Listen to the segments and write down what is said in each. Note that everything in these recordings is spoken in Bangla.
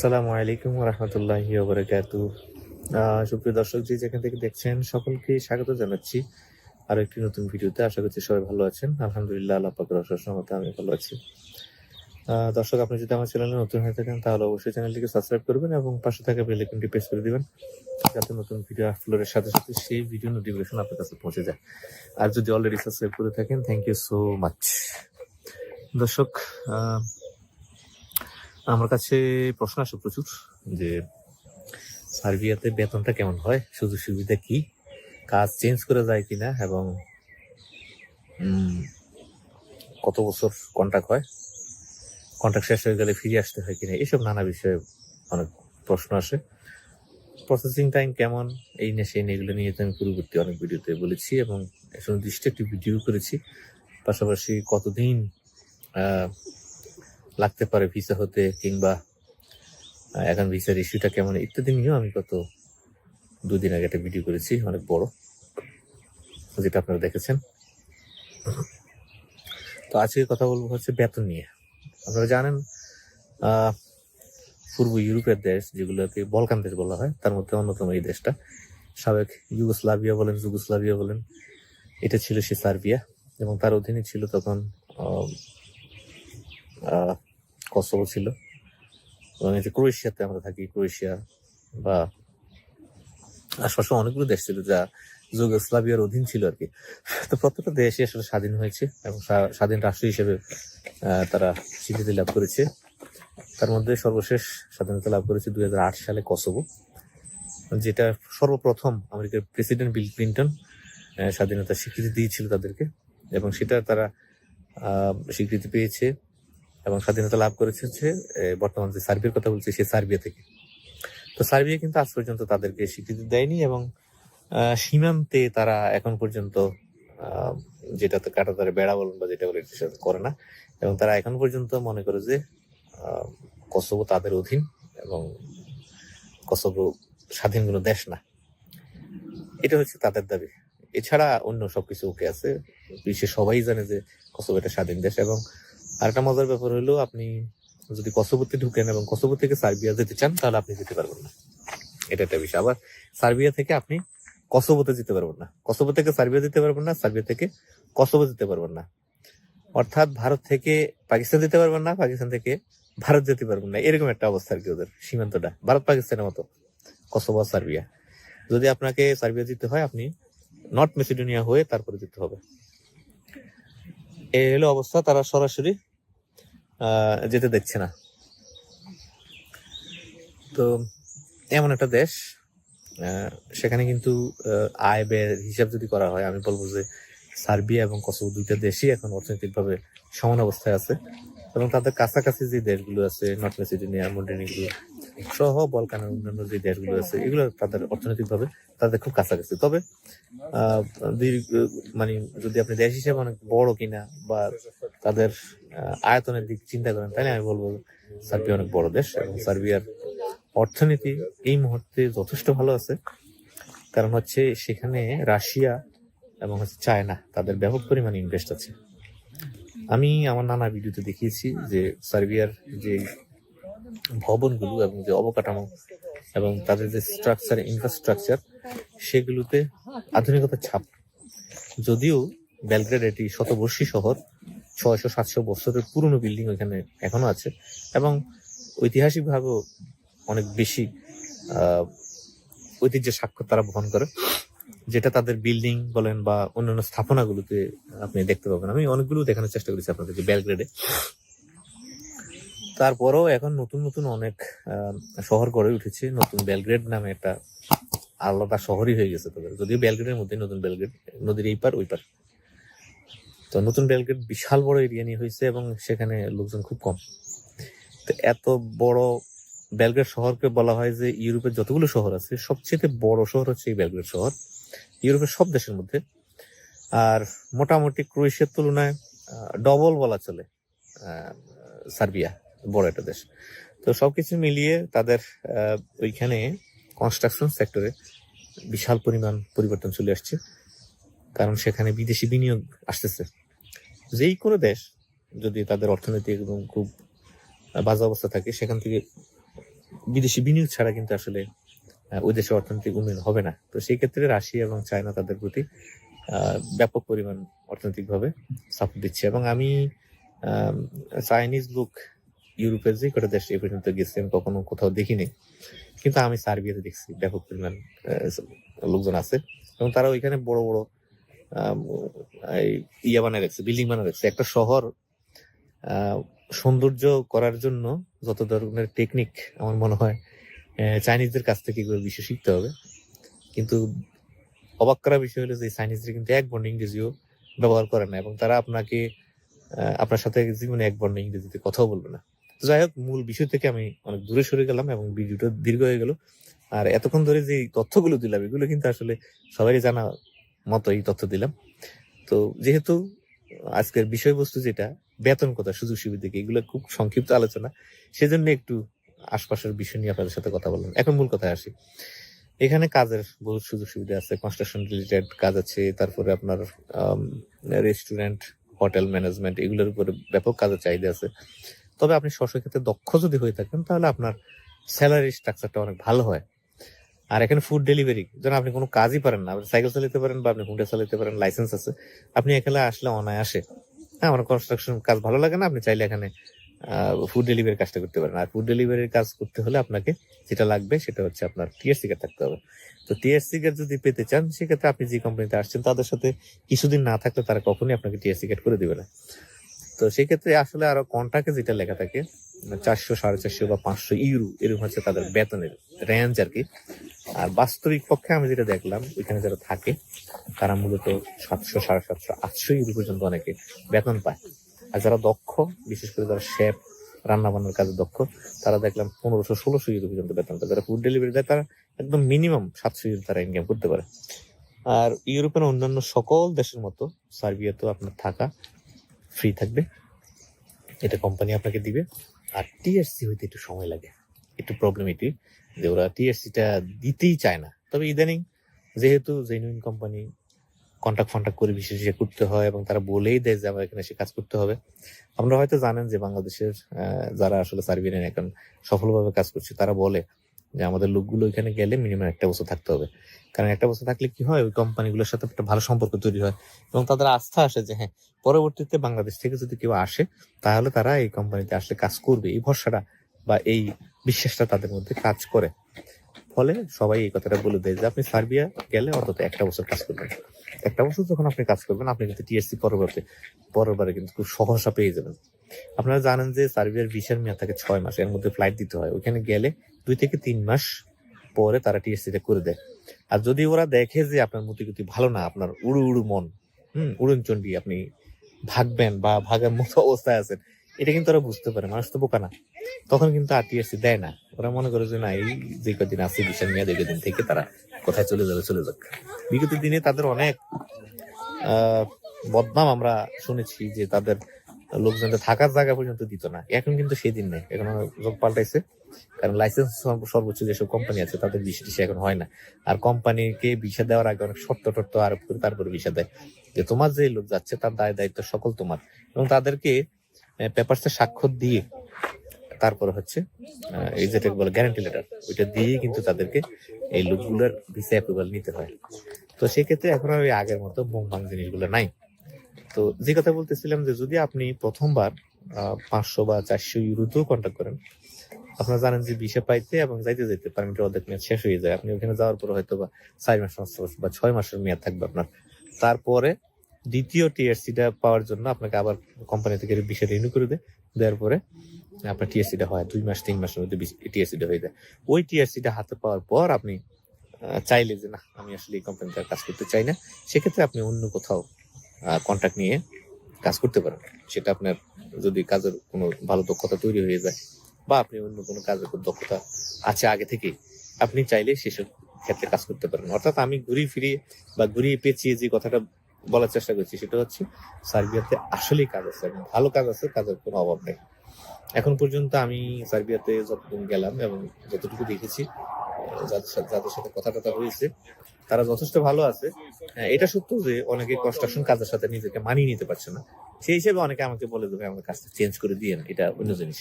আসসালামু আলাইকুম রহমতুল্লাহ বরকাতু সুপ্রিয় দর্শক যে যেখান থেকে দেখছেন, সকলকে স্বাগত জানাচ্ছি আর একটি নতুন ভিডিওতে। আশা করছি সবাই ভালো আছেন। আলহামদুলিল্লাহ, আল্লাহ পাকের অশেষ আমি ভালো আছি। দর্শক, আপনি যদি আমার চ্যানেলে নতুন হয়ে থাকেন, তাহলে অবশ্যই চ্যানেলটিকে সাবস্ক্রাইব করবেন এবং পাশে থাকা বেল আইকনটি প্রেস করে দিবেন, যাতে নতুন ভিডিও আপলোডের সাথে সাথে সেই ভিডিও নোটিফিকেশন আপনার কাছে পৌঁছে যায়। আর যদি অলরেডি সাবস্ক্রাইব করে থাকেন থ্যাংক ইউ সো মাচ দর্শক আমার কাছে প্রশ্ন আসে প্রচুর যে, সার্বিয়াতে বেতনটা কেমন হয়? সুযোগ সুবিধা কি? কাজ চেঞ্জ করে যায় কিনা? এবং কত বছর কন্ট্রাক্ট হয়? কন্ট্রাক্ট শেষ হয়ে গেলে ফিরে আসতে হয় কিনা? এসব নানা বিষয়ে অনেক প্রশ্ন আসে। প্রসেসিং টাইম কেমন? এই নিয়ে সেই এগুলো নিয়ে তো আমি পূর্ববর্তী অনেক ভিডিওতে বলেছি এবং সুনির্দিষ্ট একটি ভিডিও করেছি। পাশাপাশি কতদিন লাগতে পারে ভিসা হতে কিংবা এখন ভিসার ইস্যুটা কেমন, ইত্যাদি নিয়েও আমি গত দুদিন আগে একটা ভিডিও করেছি, অনেক বড়, যেটা আপনারা দেখেছেন। তো আজকে কথা বলব হচ্ছে বেতন নিয়ে। আপনারা জানেন পূর্ব ইউরোপের দেশ, যেগুলোকে বলকান দেশ বলা হয়, তার মধ্যে অন্যতম এই দেশটা। সাবেক ইউগোস্লাভিয়া বলেন, যুগোস্লাভিয়া বলেন, এটা ছিল সে সার্বিয়া, এবং তার অধীনে ছিল তখন কসোভো ছিল। এবং এই যে ক্রোয়েশিয়াতে আমরা থাকি ক্রোয়েশিয়া বা আশপাশে অনেকগুলো দেশ ছিল যা যুগোস্লাভিয়ার অধীন ছিল আর কি। তো প্রত্যেকটা দেশই আসলে স্বাধীন হয়েছে এবং স্বাধীন রাষ্ট্র হিসেবে তারা স্বীকৃতি লাভ করেছে। তার মধ্যে সর্বশেষ স্বাধীনতা লাভ করেছে দুই হাজার আট সালে কসোভো যেটা সর্বপ্রথম আমেরিকার প্রেসিডেন্ট বিল ক্লিন্টন আহ, স্বাধীনতার স্বীকৃতি দিয়েছিল তাদেরকে এবং সেটা তারা স্বীকৃতি পেয়েছে। এবং স্বাধীনতা লাভ করেছে হচ্ছে বর্তমান যে সার্বিয়ার কথা বলছি সে সার্বিয়া থেকে। তো সার্বিয়া কিন্তু আজ পর্যন্ত তাদেরকে স্বীকৃতি দেয়নি এবং সীমান্তে তারা এখন পর্যন্ত আহ, যেটাতে কাটাতারে বেড়া বলুন বা যেটা বলে সেটা করে না। এবং তারা এখন পর্যন্ত মনে করে যে কসোভো তাদের অধীন এবং কসোভো স্বাধীন কোনো দেশ না। এটা হচ্ছে তাদের দাবি। এছাড়া অন্য সবকিছু ওকে আছে। বিশ্বে সবাই জানে যে কসোভো একটা স্বাধীন দেশ এবং আরেকটা মজার ব্যাপার হলো, আপনি যদি কসোভোতে ঢুকেন এবং কসোভো থেকে সার্বিয়া যেতে চান, তাহলে আপনি যেতে পারবেন না। এটা একটা বিষয়। আবার সার্বিয়া থেকে আপনি কসোভোতে যেতে পারবেন না। কসোভো থেকে সার্বিয়া যেতে পারবেন না, সার্বিয়া থেকে কসোভো যেতে পারবেন না। অর্থাৎ ভারত থেকে পাকিস্তান যেতে পারবেন না, পাকিস্তান থেকে ভারত যেতে পারবেন না। এরকম একটা অবস্থা আর কি ওদের সীমান্তটা। ভারত পাকিস্তানের মতো। Kosovo Serbia. যদি আপনাকে সার্বিয়া যেতে হয়, আপনি নর্থ মেসিডোনিয়া হয়ে তারপরে যেতে হবে। এই হলো অবস্থা। তারা সরাসরি যেতে দেখছে না। তো এমন একটা দেশ সেখানে কিন্তু আয় ব্যয়ের হিসাব যদি করা হয়, আমি বলব যে সার্বিয়া এবং কসোভো দুইটা দেশই এখন অর্থনৈতিকভাবে সমান অবস্থায় আছে এবং তাদের কাছাকাছি যে দেশগুলো আছে, নর্থ মেসিডোনিয়া, মন্টেনিগ্রো সহ বলকানের অন্যান্য যে দেশগুলো আছে, এগুলো তাদের অর্থনৈতিকভাবে তাদের খুব কাছাকাছি। তবে মানে যদি আপনি দেশ হিসেবে অনেক বড় কিনা বা তাদের আয়তনের দিক চিন্তা করেন, তাহলে আমি বলব সার্বিয়া অনেক বড় দেশ এবং সার্বিয়ার অর্থনীতি এই মুহূর্তে যথেষ্ট ভালো আছে। কারণ হচ্ছে সেখানে রাশিয়া এবং হচ্ছে চায়না, তাদের ব্যাপক পরিমাণে ইনভেস্ট আছে। আমি আমার নানা ভিডিওতে দেখিয়েছি যে সার্বিয়ার যে ভবনগুলো এবং যে অবকাঠামো এবং তাদের যে স্ট্রাকচার ইনফ্রাস্ট্রাকচার সেগুলোতে আধুনিকতার ছাপ। যদিও বেলগ্রেড এটি শতবর্ষী শহর ছয়শো, সাতশো বছরের পুরনো বিল্ডিং ওখানে এখনও আছে। এবং ঐতিহাসিকভাবেও অনেক বেশি ঐতিহ্যের স্বাক্ষর তারা বহন করে, যেটা তাদের বিল্ডিং বলেন বা অন্যান্য স্থাপনাগুলোতে আপনি দেখতে পাবেন। আমি অনেকগুলো দেখানোর চেষ্টা করেছি আপনাদেরকে বেলগ্রেডে তারপরেও এখন নতুন নতুন অনেক শহর গড়ে উঠেছে। নতুন বেলগ্রেড নামে একটা আলাদা শহরই হয়ে গেছে তাদের। যদিও বেলগ্রেডের মধ্যে নতুন বেলগ্রেড নদীর এই পার, ওই পার। তো নতুন বেলগ্রেড বিশাল বড় এরিয়া নিয়ে হয়েছে এবং সেখানে লোকজন খুব কম। তো এত বড় বেলগ্রেড শহরকে বলা হয় যে ইউরোপের যতগুলো শহর আছে, সবচেয়ে বড় শহর হচ্ছে এই বেলগ্রেড শহর, ইউরোপের সব দেশের মধ্যে। আর মোটামুটি ক্রোয়েশিয়ার তুলনায় ডবল বলা চলে সার্বিয়া, বড় একটা দেশ। তো সবকিছু মিলিয়ে তাদের ওইখানে কনস্ট্রাকশন সেক্টরে বিশাল পরিমাণ পরিবর্তন চলে আসছে, কারণ সেখানে বিদেশি বিনিয়োগ আসতেছে। যেই কোনো দেশ যদি তাদের অর্থনৈতিক এবং খুব বাজে অবস্থা থাকে, সেখান থেকে বিদেশি বিনিয়োগ ছাড়া কিন্তু আসলে ওই দেশের অর্থনৈতিক উন্নয়ন হবে না। তো সেই ক্ষেত্রে রাশিয়া এবং চায়না তাদের প্রতি ব্যাপক পরিমাণ অর্থনৈতিকভাবে সাপোর্ট দিচ্ছে। এবং আমি চাইনিজ লোক ইউরোপের যে কটা দেশ এ পর্যন্ত গেছি, আমি কখনো কোথাও দেখিনি। কিন্তু আমি সার্বিয়াতে দেখছি ব্যাপক পরিমাণ লোকজন আছে। এবং তারা ওইখানে বড় বড় ইয়া বানায় রাখছে, বিল্ডিং বানায় রাখছে। একটা শহর সৌন্দর্য করার জন্য যত ধরনের টেকনিক আমার মনে হয় চাইনিজদের কাছ থেকে এগুলো বিষয় শিখতে হবে। কিন্তু অবাক করা বিষয় হলো যে চাইনিজরা কিন্তু এক বর্ণ ইংরেজিও ব্যবহার করে না এবং তারা আপনাকে আপনার সাথে জীবনে এক বর্ণ ইংরেজিতে কথাও বলবে না। তো যাই হোক, মূল বিষয় থেকে আমি অনেক দূরে সরে গেলাম এবং ভিডিওটা দীর্ঘ হয়ে গেল। আর এতক্ষণ ধরে যে তথ্যগুলো দিলাম, এগুলো কিন্তু আসলে সবারই জানা মতো এই তথ্য দিলাম। তো যেহেতু আজকের বিষয়বস্তু যেটা, বেতন কথা, সুযোগ সুবিধা এগুলো খুব সংক্ষিপ্ত আলোচনা। সেজন্য একটু আশপাশের বিষয় নিয়ে আপনাদের সাথে কথা বললাম। এখন মূল কথায় আসি। এখানে কাজের বহুত সুযোগ সুবিধা আছে কনস্ট্রাকশন রিলেটেড কাজ আছে, তারপরে আপনার রেস্টুরেন্ট হোটেল ম্যানেজমেন্ট এগুলোর উপরে ব্যাপক কাজের চাহিদা আছে। তবে আপনি স্ব ক্ষেত্রে দক্ষ যদি হয়ে থাকেন, তাহলে আপনার স্যালারি স্ট্রাকচারটা অনেক ভালো হয়। আর এখানে ফুড ডেলিভারি যেন আপনি কোনো কাজই পারেন না। আপনি সাইকেল চালাতে পারেন বা আপনি হুন্ডা চালাতে পারেন লাইসেন্স আছে। আপনি এখানে আসলে অনায়াসে হ্যাঁ আমার কনস্ট্রাকশন কাজ ভালো লাগে না, আপনি চাইলে এখানে ফুড ডেলিভারির কাজটা করতে পারেন। আর ফুড ডেলিভারির কাজ করতে হলে আপনাকে যেটা লাগবে সেটা হচ্ছে আপনার টিএসসি কার্ড থাকতে হবে। তো টিএসসি কার্ড যদি পেতে চান, সেক্ষেত্রে আপনি যে কোম্পানিতে আসছেন, তাদের সাথে কিছুদিন না থাকলে তারা কখনোই আপনাকে টিএসসি কার্ড করে দিবে না। তো সেক্ষেত্রে আসলে আরও কন্ট্রাক্টে যেটা লেখা থাকে চারশো, সাড়ে চারশো বা পাঁচশো ইউরো এরকম হচ্ছে তাদের বেতনের রেঞ্জ আর কি আর বাস্তবিক পক্ষে আমি যেটা দেখলাম ওইখানে যারা থাকে, তারা মূলত সাতশো, সাড়ে সাতশো, আটশো ইউরো পর্যন্ত অনেকে বেতন পায়। আর যারা দক্ষ, বিশেষ করে যারা শেফ রান্না বান্নার কাজে দক্ষ, তারা দেখলাম পনেরোশো, ষোলোশো ইউরো পর্যন্ত বেতন পায়। যারা ফুড ডেলিভারি দেয়, তারা একদম মিনিমাম সাতশো ইউরো তারা ইনকাম করতে পারে। আর ইউরোপের অন্যান্য সকল দেশের মতো সার্বিয়াতেও আপনার থাকা ফ্রি থাকবে। এটা কোম্পানি আপনাকে দিবে। আর টিএসসি হইতে একটু সময় লাগে, একটু প্রবলেম এটি যে ওরা টিএসসিটা দিতেই চায় না। তবে ইদানিং যেহেতু জেনুইন কোম্পানি কন্ট্যাক্ট ফন্ট্যাক্ট করে বিশেষ করতে হয় এবং তারা বলেই দেয় যে আমরা এখানে এসে কাজ করতে হবে, আপনারা হয়তো জানেন যে বাংলাদেশের যারা আসলে সার্বিয়ান এখন সফলভাবে কাজ করছে, তারা বলে যে আমাদের লোকগুলো এখানে গেলে মিনিমাম একটা বছর থাকতে হবে। কারণ একটা বছর থাকলে কি হয়? ওই কোম্পানিগুলোর সাথে একটা ভালো সম্পর্ক তৈরি হয় এবং তাদের আস্থা আসে যে হ্যাঁ পরবর্তীতে বাংলাদেশ থেকে যদি কেউ আসে, তাহলে তারা এই কোম্পানিতে আসলে কাজ করবে। এই ভরসাটা বা এই বিশ্বাসটা তাদের মধ্যে কাজ করে। ফলে সবাই এই কথাটা বলে দেয় যে, আপনি সার্বিয়া গেলে অন্তত একটা বছর কাজ করবেন। একটা বছর যখন আপনি কাজ করবেন, আপনি কিন্তু টিএসসি পরবর্তী, পরবারে কিন্তু খুব সহসা পেয়ে যাবেন। আপনারা জানেন যে, সার্বিয়ার ভিসার মেয়াদ থাকে ছয় মাস, এর মধ্যে ফ্লাইট দিতে হয়। ওইখানে গেলে দুই থেকে তিন মাস পরে তারা টিএসসিটা করে দেয়। আর যদি ওরা দেখে যে আপনার মতিগতি ভালো না, আপনার উড়ু উড়ু মন, হম উড়নচন্ডী আপনি ভাগবেন বা ভাগার মতো অবস্থায় আছেন, এটা কিন্তু ওরা বুঝতে পারে, মানুষ তো বোকা না। তখন কিন্তু আর টিএসসি দেয় না। ওরা মনে করে যে, না, এই যে কদিন আছে বিশাল মেয়াদ কদিন থেকে তারা কোথায় চলে যাবে, চলে যাক। বিগত দিনে তাদের অনেক, আহ, বদনাম আমরা শুনেছি যে তাদের লোকজনদের থাকার জায়গা পর্যন্ত দিত না। এখন কিন্তু সেই দিন নেই। এখন লোক পাল্টাইছে। কারণ লাইসেন্স সর্বোচ্চ যেসব কোম্পানি আছে, তাদের ভিসা টিসা এখন হয় না। আর কোম্পানিকে ভিসা দেওয়ার আগে অনেক শর্ত টর্ত আরোপ করে তারপরে ভিসা দেয়। যে তোমার যে লোক যাচ্ছে, তার দায় দায়িত্ব সকল তোমার। এবং তাদেরকে পেপারসে স্বাক্ষর দিয়ে তারপরে হচ্ছে এই যেটা বলে গ্যারান্টি লেটার ওইটা দিয়েই কিন্তু তাদেরকে এই লোকগুলোর ভিসা অ্যাপ্রুভাল নিতে হয়। তো সেক্ষেত্রে এখন ওই আগের মতো বোম ভাঙ জিনিসগুলো নাই। তো যে কথা বলতেছিলাম যে যদি আপনি প্রথমবার পাঁচশো বা চারশো ইউরোতেও কন্ট্যাক্ট করেন, আপনারা জানেন যে ভিসা পাইতে এবং যাইতে যাইতে পারমিটের অর্ধেক মেয়াদ শেষ হয়ে যায়। আপনি ওখানে যাওয়ার পর হয়তো বা চার মাস, পাঁচ মাস বা ছয় মাসের মেয়াদ থাকবে আপনার। তারপরে দ্বিতীয় টিএসসিটা পাওয়ার জন্য আপনাকে আবার কোম্পানি থেকে ভিসা রিনিউ করে দেয়। দেওয়ার পরে আপনার টিএসসিটা হয় দুই মাস, তিন মাসের মধ্যে টিএসসিটা হয়ে যায়। ওই টিএসসিটা হাতে পাওয়ার পর আপনি চাইলে যে না, আমি আসলে এই কোম্পানিতে কাজ করতে চাই না। সেক্ষেত্রে আপনি অন্য কোথাও কন্ট্যাক্ট নিয়ে কাজ করতে পারেন। সেটা আপনার যদি কাজের কোনো ভালো দক্ষতা তৈরি হয়ে যায় বা আপনি অন্য কোনো কাজের দক্ষতা আছে আগে থেকেই, আপনি চাইলে সেসব ক্ষেত্রে কাজ করতে পারেন। অর্থাৎ আমি ঘুরিয়ে ফিরিয়ে বা ঘুরিয়ে পেঁচিয়ে যে কথাটা বলার চেষ্টা করছি সেটা হচ্ছে, সার্বিয়াতে আসলেই কাজ আছে, এবং ভালো কাজ আছে, কাজের কোনো অভাব নেই। এখন পর্যন্ত আমি সার্বিয়াতে যতদিন গেলাম এবং যতটুকু দেখেছি যাদের সাথে কথা টথা হয়েছে তারা যথেষ্ট ভালো আছে। হ্যাঁ, এটা সত্য যে অনেকে কনস্ট্রাকশন কাজের সাথে নিজেকে মানিয়ে নিতে পারছে না। সেই হিসেবে অনেকে আমাকে বলে দেবে আমাকে কাজটা চেঞ্জ করে দিয়েন এটা অন্য জিনিস।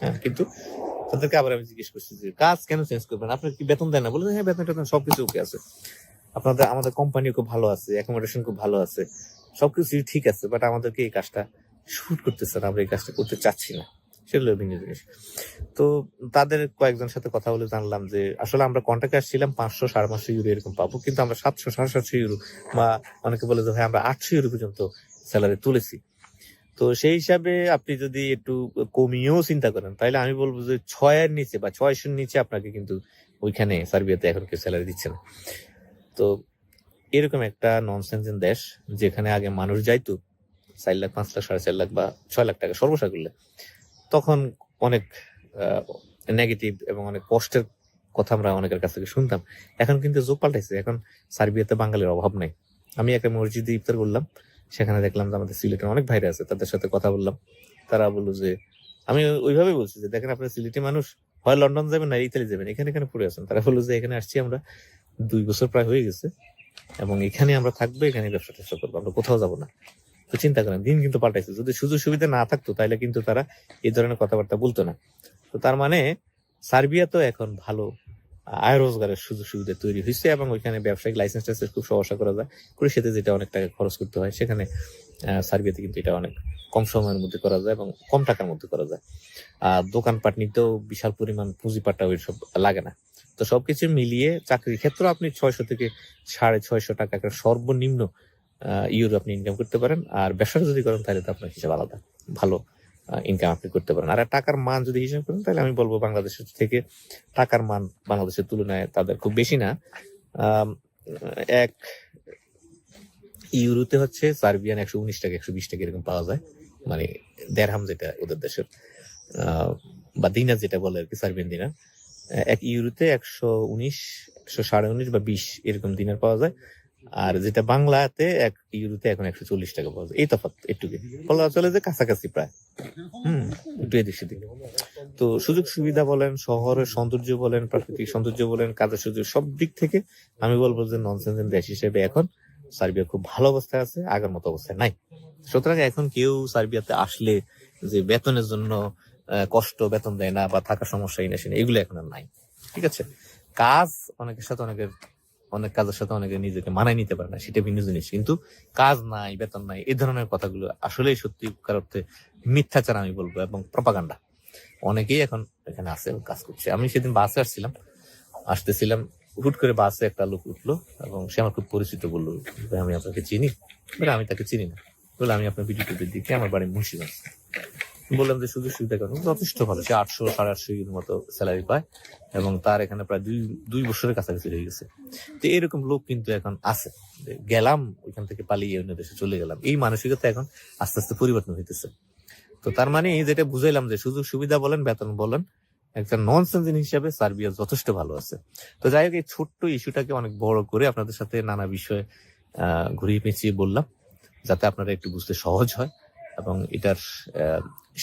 হ্যাঁ কিন্তু তাদেরকে আবার আমি জিজ্ঞেস করছি যে কাজ কেন চেঞ্জ করবেন? আপনার কি বেতন দেয় না? বলে হ্যাঁ বেতন টেতন সবকিছু ওকে আছে। আপনাদের আমাদের কোম্পানি খুব ভালো আছে অ্যাকোমোডেশন খুব ভালো আছে সবকিছু ঠিক আছে বাট আমাদেরকে এই কাজটা শুট করতেছে না আমরা এই কাজটা করতে চাচ্ছি না। সেগুলো ভিন্ন জিনিস। তো তাদের কয়েকজনের সাথে কথা বলে জানলাম যে, আসলে আমরা কন্ট্যাক্টে আসছিলাম পাঁচশো, সাড়ে পাঁচশো ইউরো এরকম পাবো, কিন্তু আমরা সাতশো, সাড়ে সাতশো ইউরো বা অনেকে বলে যে, ভাই, আমরা আটশো ইউরো পর্যন্ত স্যালারি তুলেছি। তো সেই হিসাবে আপনি যদি একটু কমিয়েও চিন্তা করেন, তাহলে আমি বলব যে, ছয়ের নিচে বা ছয় ছয়শোর নিচে আপনাকে কিন্তু ওইখানে সার্বিয়াতে এখন কেউ স্যালারি দিচ্ছে না। তো এরকম একটা ননসেন্সিন দেশ, যেখানে আগে মানুষ যাইতো, চার লাখ, পাঁচ লাখ, সাড়ে চার লাখ বা ছয় লাখ টাকা সর্বসা করলে। তখন অনেক নেগেটিভ এবং অনেক কষ্টের কথা আমরা অনেকের কাছ থেকে শুনতাম। এখন কিন্তু যোগ পাল্টাইছে। এখন সার্বিয়াতে বাঙালির অভাব নাই। আমি একটা মসজিদে ইফতার করলাম, সেখানে দেখলাম যে আমাদের সিলেটের অনেক ভাইরা আছে, তাদের সাথে কথা বললাম। তারা বলল যে, আমি ওইভাবে বলছি যে, দেখেন আপনার সিলেটি মানুষ, হয় লন্ডন যাবেন না, ইতালি যাবেন। এখানে এখানে পড়ে আছেন। তারা বলল যে, এখানে আসছি আমরা, দুই বছর প্রায় হয়ে গেছে এবং এখানে আমরা থাকব, এখানে ব্যবসা ট্যাবসা করব, আমরা কোথাও যাব না। তো চিন্তা করেন, দিন কিন্তু পাল্টাইছে। যদি সুযোগ সুবিধা না থাকতো তাহলে কিন্তু তারা এই ধরনের কথাবার্তা বলতো না। তো তার মানে সার্বিয়া তো এখন ভালো আয় রোজগারের সুযোগ সুবিধা তৈরি হয়েছে এবং ওইখানে ব্যবসায়িক লাইসেন্স টাইসেন্স খুব সহসা করা যায়। কৃষিতে যেটা অনেক টাকা খরচ করতে হয়, সেখানে সার্বিয়াতে কিন্তু এটা অনেক কম সময়ের মধ্যে করা যায় এবং কম টাকার মধ্যে করা যায়। আর দোকানপাট নিতেও বিশাল পরিমাণ পুঁজিপাটটা ওই সব লাগে না। তো সবকিছু মিলিয়ে চাকরির ক্ষেত্রে আপনি ছয়শো থেকে সাড়ে ছয়শো টাকা সর্বনিম্ন ইউরো আপনি ইনকাম করতে পারেন। আর ব্যবসা যদি করেন তাহলে তো আপনার হিসাব আলাদা। ভালো ইনকাম আপনি করতে পারেন। আর টাকার মান যদি হিসাব করেন তাহলে আমি বলব বাংলাদেশের থেকে টাকার মান বাংলাদেশের তুলনায় তাদের খুব বেশি না। এক ইউরোতে হচ্ছে সার্বিয়ান একশো উনিশ টাকা একশো বিশ টাকা এরকম পাওয়া যায়। মানে দেড়হাম যেটা ওদের দেশের বা দিনার যেটা বলে আর কি সার্বিয়ান আহ, এক ইউরোতে একশো উনিশ একশো সাড়ে উনিশ বা বিশ এরকম দিনার পাওয়া যায়। আর যেটা বাংলাতে এক ইউরোতে এখন একশো চল্লিশ টাকা পাওয়া যায়। এই তফাৎ একটুকে বলা চলে যে কাছাকাছি প্রায়। হুম একটু এদিক সেদিক। তো সুযোগ সুবিধা বলেন শহরের সৌন্দর্য বলেন প্রাকৃতিক সৌন্দর্য বলেন কাজের সুযোগ সব দিক থেকে আমি বলব যে ননসেন্স দেশ হিসেবে এখন সার্বিয়া খুব ভালো অবস্থায় আছে আগের মতো অবস্থায় নাই। সুতরাং এখন কেউ সার্বিয়াতে আসলে যে বেতনের জন্য কষ্ট বেতন দেয় না বা থাকার সমস্যা এই না সে না, এগুলো এখন আর নাই। ঠিক আছে? কাজ অনেকের সাথে অনেকের অনেক কাজের সাথে অনেকে নিজেকে মানায় নিতে পারে না, সেটা ভিন্ন জিনিস। কিন্তু কাজ নাই, বেতন নাই, এই ধরনের কথাগুলো আসলেই সত্যি অর্থে মিথ্যাচার আমি বলব এবং প্রপাগান্ডা অনেকেই এখন এখানে আছে, কাজ করছে। আমি সেদিন বাসে আসছিলাম, আসতেছিলাম, হুট করে বাসে একটা লোক উঠল এবং সে আমার খুব পরিচিত বলল আমি আপনাকে চিনি? বলে, আমি তাকে চিনি না। বলে, আমি আপনার ভিডিও দিকে আমার বাড়ি মুন্সিগঞ্জ বললাম যে সুযোগ সুবিধা কেন যথেষ্ট ভালো। সে আটশো, সাড়ে আটশো মতো স্যালারি পায় এবং তার এখানে প্রায় দুই দুই বছরের কাছাকাছি হয়ে গেছে। তো এরকম লোক কিন্তু এখন আছে। গেলাম, ওইখান থেকে পালিয়ে অন্য দেশে চলে গেলাম। এই মানসিকতা এখন আস্তে আস্তে পরিবর্তন হইতেছে। তো তার মানে এই যেটা বুঝাইলাম যে সুযোগ সুবিধা বলেন, বেতন বলেন, একটা নন সেন্সিন হিসাবে সার্বিয়া যথেষ্ট ভালো আছে। তো যাই হোক, এই ছোট্ট ইস্যুটাকে অনেক বড় করে আপনাদের সাথে নানা বিষয়ে ঘুরিয়ে পেঁচিয়ে বললাম, যাতে আপনারা একটু বুঝতে সহজ হয়। এবং এটার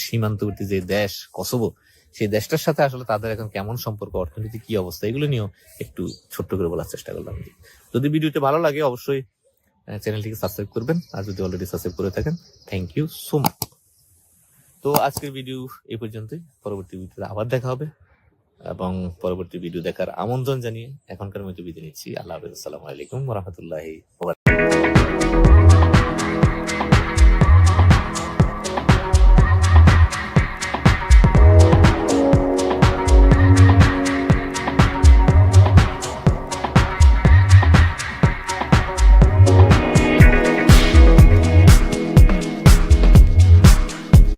সীমান্তবর্তী যে দেশ কসোভো, সেই দেশটার সাথে আসলে তাদের এখন কেমন সম্পর্ক, অর্থনীতি, কি অবস্থা, এগুলো নিয়েও একটু ছোট্ট করে বলার চেষ্টা করলাম। যদি ভিডিওটি ভালো লাগে, অবশ্যই চ্যানেলটিকে সাবস্ক্রাইব করবেন। আর যদি অলরেডি সাবস্ক্রাইব করে থাকেন থ্যাংক ইউ সো মাচ তো আজকের ভিডিও এই পর্যন্তই। পরবর্তী ভিডিওতে আবার দেখা হবে। এবং পরবর্তী ভিডিও দেখার আমন্ত্রণ জানিয়ে এখনকার মতো বিদায় নিচ্ছি। আল্লাহ হাফেজ। আসসালামু আলাইকুম রহমতুল্লাহি